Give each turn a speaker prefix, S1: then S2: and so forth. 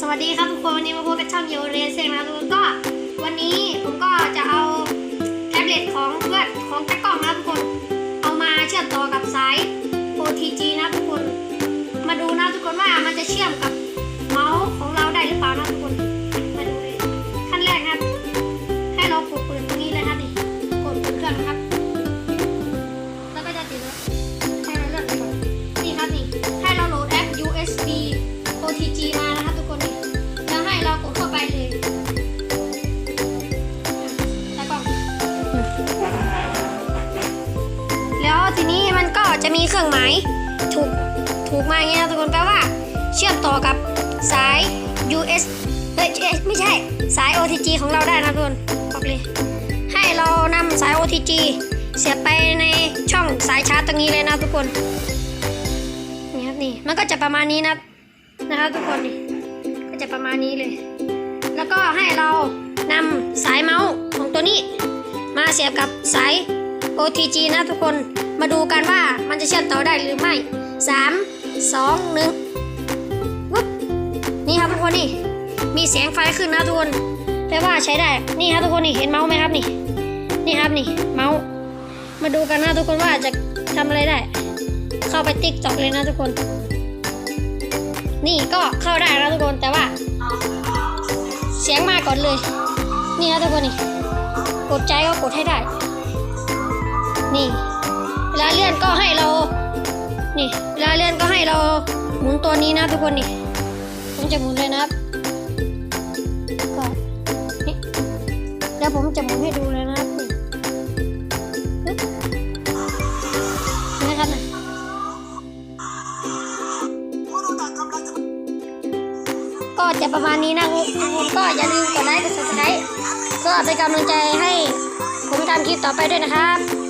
S1: สวัสดีครับทุกคนวันนี้มาพบกับช่องโยเรเซงนะทุกคนก็วันนี้ผมก็จะเอาแท็บเล็ตของเพื่อนของตะกล้องนะทุกคน เอามาเชื่อมต่อกับสาย OTG นะทุกคน มาดูนะทุกคนว่ามันจะเชื่อมกับ จะมีเครื่องหมายถูกถูกมาอย่างเงี้นะทุกคนแปลว่า เชื่อมต่อกับสาย US เอ้ยไม่ใช่สาย OTG ของเราได้นะทุกคนบอกเลยให้เรานำสาย OTG เสียบไปในช่องสายชาร์จตรงนี้เลยนะทุกคนนี่ครับนี่มันก็จะประมาณนี้นะนะครับทุกคนนี่ก็จะประมาณนี้เลย แล้วก็ให้เรานำสายเมาส์ของตัวนี้ มาเสียบกับสาย OTG นะทุกคนมาดูกันว่ามันจะเชื่อมต่อได้หรือไม่ 3 2 1วุ๊บนี่ครับทุกคนนี่มีเสียงไฟขึ้นนะทุกคนแปลว่าใช้ได้นี่ครับทุกคนนี่เห็นเมาส์ไหมครับนี่ นี่ครับนี่เมาส์มาดูกันนะทุกคนว่าจะทำอะไรได้ เข้าไปติ๊กตอกเลยนะทุกคน นี่ก็เข้าได้แล้วทุกคนแต่ว่า เสียงมาก่อนเลย นี่นะทุกคนนี่กดใจก็กดให้ได้ นี่เวลาเลื่อนก็ให้เรา นี่เวลาเลื่อนก็ให้เราหมุนตัวนี้นะทุกคนนี่ผมจะหมุนเลยนะครับก็นี่แล้วผมจะหมุนให้ดูเลยนะครับนี่นะครับนะก็จะประมาณนี้นะทุกคนก็อย่าลืมกดไลค์กด subscribe เพื่อเป็นกำลังใจให้ผมทำคลิปต่อไปด้วยนะครับ